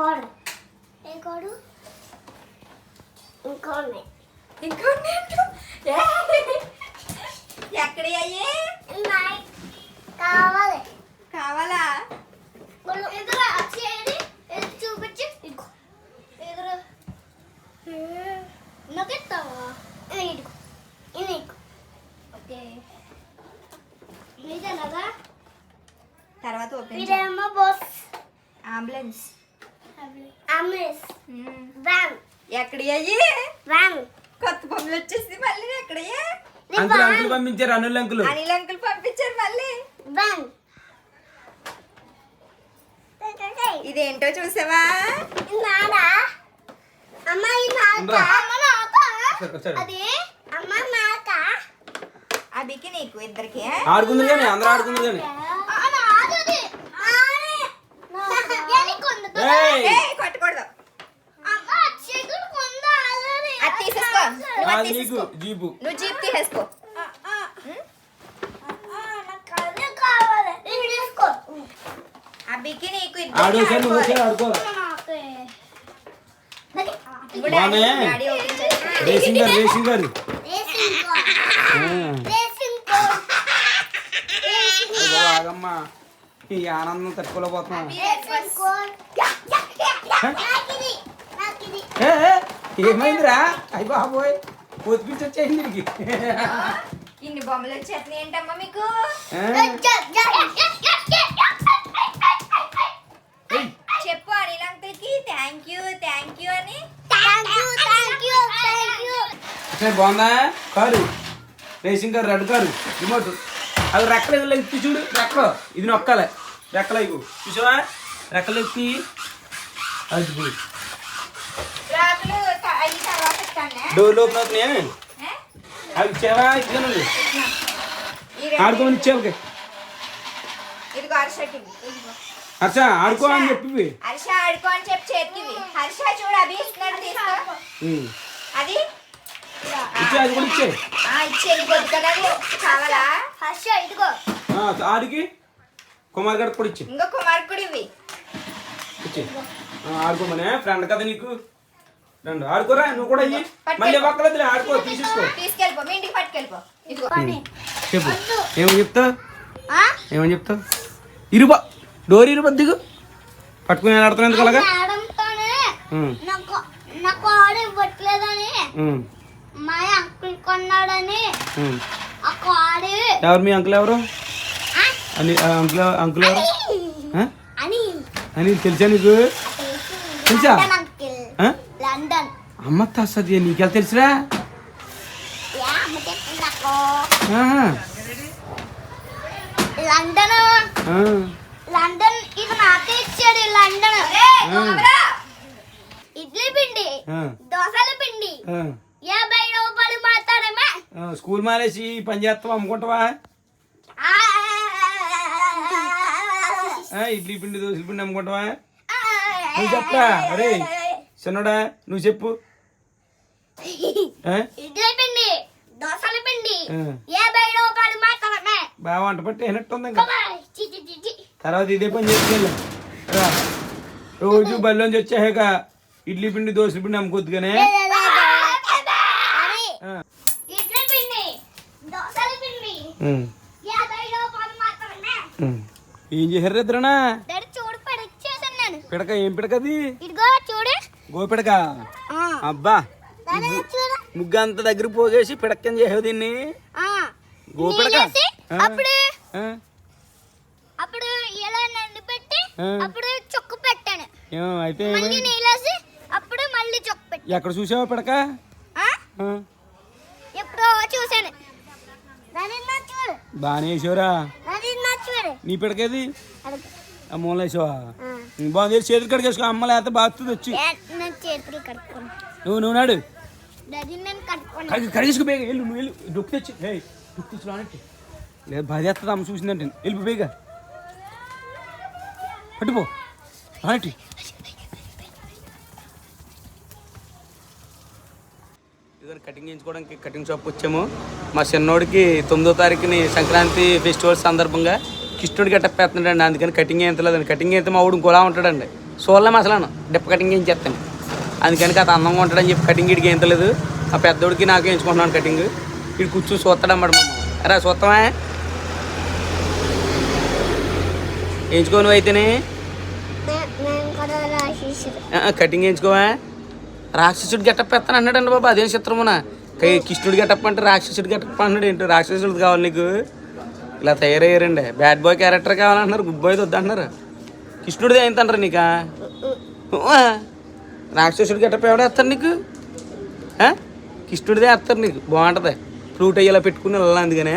Code ఏ code ఇంకో ఎక్కడ అయ్యే? కావాలి. కావాలా? ఎదురు ఎదురు చూపించి. ఎదురు. నొక్కెత్తావా ఇదిగో ఇది ఇదిగో. ఓకే. మీదేనదా తర్వాత ఓపెన్ బాస్ అంబులెన్స్ ఎక్కడ కొత్త బొమ్మలు వచ్చేసి మళ్ళీ ఎక్కడయ్యా? అంకుల్ అంకుల్ పంపించారు అనిల్ అంకుల్. అనిల్ అంకుల్ పంపించారు మళ్ళీ. ఇదేంటో చూసావా? ఈ నాక ఉండరా? అమ్మ నాక సరే, సరే. అది అమ్మ నాక అభికి నీకు ఇద్దరికి. ఆడుకుంది కానీ అందరూ ఆడుకుంది కానీ వచ్చి ఆడుకో. నాకే ఇప్పుడు బానే. డాడీ ఓపెన్ చేస్తాడు. Racing car racing car racing కో ఆ. రేసింగ్ కో రేసింగ్ ఇదిగో ఆగమ్మా. ఈ ఆనందం తట్టుకోలేకపోతున్నా రేసింగ్ కో నాకిది నాకిది ఏ, ఏ, ఏమైందిరా? అయ్యి బాబోయ్ పొద్దుపించి వచ్చేసింది దీనికి ఇన్ని బొమ్మలు వచ్చేస్తున్నాయి ఏంటమ్మా మీకు? చెప్పు అనిల్ అంకుల్కి థ్యాంక్ యూ థ్యాంక్ యూ అని బాగుందా? Car. Racing car red car remote. అవి రెక్కలు ఎత్తి చూడు. రెక్కలు. ఇది నొక్కాలి. రెక్కలు ఇవ్వు చూసావా? రెక్కలు ఎత్తి అది డోర్ ఓపెన్ అవుతున్నాయి అవి ఇచ్చావా ఇచ్చానండి ఆడుకోమని ఇచ్చావు. అచ్చా ఆడుకో అని చెప్పి హర్ష ఆడుకో అని చెప్పి చేతికి. హర్ష చూడు ఇస్తున్నాడు తీసుకో అది ఇచ్చే అది కూడా ఇచ్చే కదా అది. కావాలా హర్ష ఇదిగో ఆడికి కుమార్ కూడా ఇచ్చే ఇంకో కుమార్కుడు ఇవి ఇచ్చే ఆడుకోమనే. ఫ్రెండ్ కదా నీకు? ఫ్రెండ్ ఆడుకోరా? నువ్వు కూడా అయ్యి. పట్టుకెళ్ళు. మళ్ళీ ఒక్కలేదు ఆడుకో తీసేసుకో. తీసుకెళ్ళిపో. మీ ఇంటికి పట్టుకెళ్ళిపో. ఇదిగో. చెప్పు. ఏమని చెప్తావు ఆ? ఏమని చెప్తావు ఇరుబా. డోర్ ఇరుబా దిగు. పట్టుకుని ఆడుతున్నా ఎందుకు అలాగా? నాకు ఆడు ఇవ్వట్లేదని. మా అంకుల్ కొన్నాడని. ఎవరు మీ అంకుల్ ఎవరు? అంకుల్ అంకుల్ ఎవరు? అని తెలుసా నీకు? తెలుసా? అమ్మ తస్సది నీకెలా తెలుసురా లండన్ లండన్ ఇది నాకే ఇచ్చాడు లండన్ ఇడ్లీ పిండి దోశల పిండి. యాభై రూపాయలు మాత్రమే స్కూల్ మానేసి పని చేస్తావా అమ్ముకుంటావా ఇడ్లీ పిండి దోశల పిండి అమ్ముకుంటావా నువ్వు చెప్పరా అరే చిన్నడా నువ్వు చెప్పు బాగా వంట పట్టి చి. తర్వాత ఇదే పని చేసుకెళ్ళా రా రోజు బల్లోంచి వచ్చాక ఇడ్లీ పిండి దోశల పిండి అమ్ముకోద్దు కానీ. ఏం చేశారు ఇద్దరనా డాడీ చూడు పడిచ్చేసాను నేను పిడక ఏం పిడక అది ఇదిగో చూడు. గోపిడక. అబ్బా ముగ్గు అంత దగ్గర పోగేసి పిడక్కని చేసావు దీన్ని? ఆ. గోపిడక నీళ్ళేసి ఆ. అప్పుడు ఆ, అప్పుడు ఇలా నండి పెట్టి ఆ. అప్పుడు చొక్కు పెట్టాను. ఏం అయితే మళ్ళీ ఏమైంది? నీళ్ళేసి అప్పుడు మళ్ళీ చొక్కు పెట్టాను. ఎక్కడ చూసావా పిడక? ఆ? ఆ, ఎప్పుడో చూశాను. దాని నా చూడు. బాగానే వేసావురా. నా పిడకేది. ఆ మూల వేసావా? బాగుంది. చేతులు కడిగేసుకో. అమ్మ లేకపోతే బాగుతుంది వచ్చి. నువ్వు నువ్వు నాడు. కడిగేసుకో బేగ. వెళ్ళు నువ్వు వెళ్ళు. డొక్కు తెచ్చి. హే డొక్కు తెచ్చి రానట్టు. లేదు బాధ చేస్తుంది అమ్మ చూసిందంటే. వెళ్ళిపో బేగ. పట్టుపో రానట్టు. ఇదిగో కటింగ్ చేయించుకోవడానికి కటింగ్ షాప్ వచ్చాము. మా చిన్నోడికి తొమ్మిదో తారీఖుని సంక్రాంతి ఫెస్టివల్ సందర్భంగా కృష్ణుడికి గట్టప్పేస్తున్నాడండి అందుకని కటింగ్ ఎంత లేదండి కటింగ్ అయితే మా ఊడు ఇంకోలా ఉంటాడండి. చూడలేము అసలు డిప్ప కటింగ్ ఏం చేస్తాను. అందుకని కథ అందంగా ఉంటాడని చెప్పి కటింగ్ ఇడికి ఏం తెలియదు ఆ పెద్దోడికి నాకు ఎంచుకుంటున్నాను కటింగ్ ఇటు కూర్చొని చూస్తాడన్నమాట మమ్మల్ని అరే చూస్తావా? ఎంచుకోను అయితేనే. కటింగ్ వేయించుకోవా రాక్షసుడు. గెటప్ ఎత్తాను అన్నాడండి బాబా. అదేం చిత్రమున? కృష్ణుడు గెటప్ అంటే రాక్షసుడు గెటప్ అన్నాడు ఏంటి? రాక్షసుడు కావాలి నీకు. ఇలా తయారయ్యారండి. బ్యాడ్ బాయ్ క్యారెక్టర్ కావాలంటున్నారు గుడ్ బాయ్ వద్దంటున్నారు కృష్ణుడిది ఏంటంటారు నీకా. రాక్షసుడు గెటప్ ఎవడ వేస్తారు నీకు? కృష్ణుడిదే వేస్తారు నీకు. బాగుంటుంది. ఫ్రూట్ అయ్యేలా పెట్టుకుని అలా అందుకనే.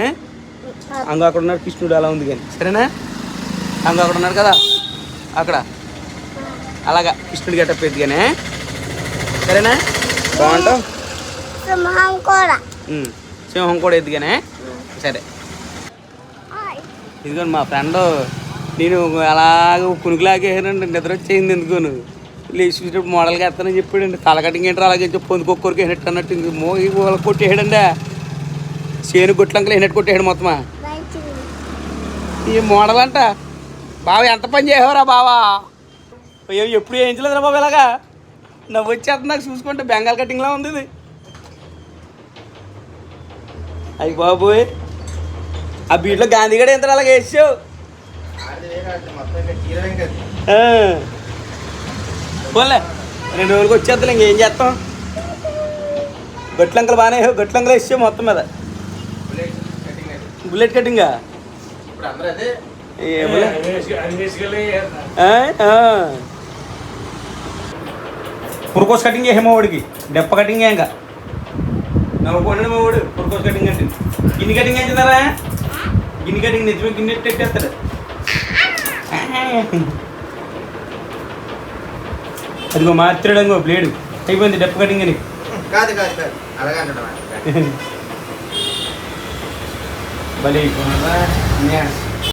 అంగ అక్కడ ఉన్నాడు కృష్ణుడు అలా ఉంది కానీ. సరేనా? అంగ అక్కడ ఉన్నాడు కదా? అక్కడ. అలాగా కృష్ణుడి గెటప్ ఎత్తుగానే సరేనా? బాగుంటాం సింహం కూడా. ఎత్తుగానే సరే. ఇదిగోండి మా ఫ్రెండ్ నేను అలాగ కునుకులాగేసానండి నిద్ర వచ్చేయింది ఎందుకోను లేచి చూసేటప్పుడు మోడల్గా వేస్తానని చెప్పాడండి తల కటింగ్ ఏంటో అలాగే చెప్పి పొందుకొక్కరికి వేసినట్టు అన్నట్టు ఇంక మో వాళ్ళ కొట్టేయడండి చేను గుట్లంకలు వేసినట్టు కొట్టేయడం మొత్తమా ఈ మోడల్ అంట బావ ఎంత పని చేసావురా బావా? అయ్యో ఎప్పుడు వేయించలేదురా బాబు ఇలాగా. నవ్వు వచ్చేస్తుంది నాకు చూసుకుంటే బెంగాల్ కటింగ్లా ఉంది ఇది. అయ్యి బాబోయ్. ఆ బీట్లో గాంధీగడ ఎంత అలాగ వేసావు? ఆ. పోన్లే. రెండు రోజులకి వచ్చేద్దాం ఇంకేం చేస్తాం? గట్లంకలు బాగానే వేసావు గట్లంకలు వేసావు మొత్తం మీద. బుల్లెట్ కటింగా. పురుకోస్ కటింగ్ చేసే మా వాడికి డెప్ప కటింగ్ ఇంకా నవ్వుకోండి మా వాడు పురుకోస్ కటింగ్ అంటే. గిన్నె కటింగ్ చేస్తారా? గిన్నె కటింగ్ నిజమే గిన్నె ఎట్టేస్తాడు అదిగో మార్చడంగో బ్లేడు. అయిపోయింది డెప్ప కటింగ్ అని. కాదు కాదు కాదు. అలాగే అంటున్నా భలే.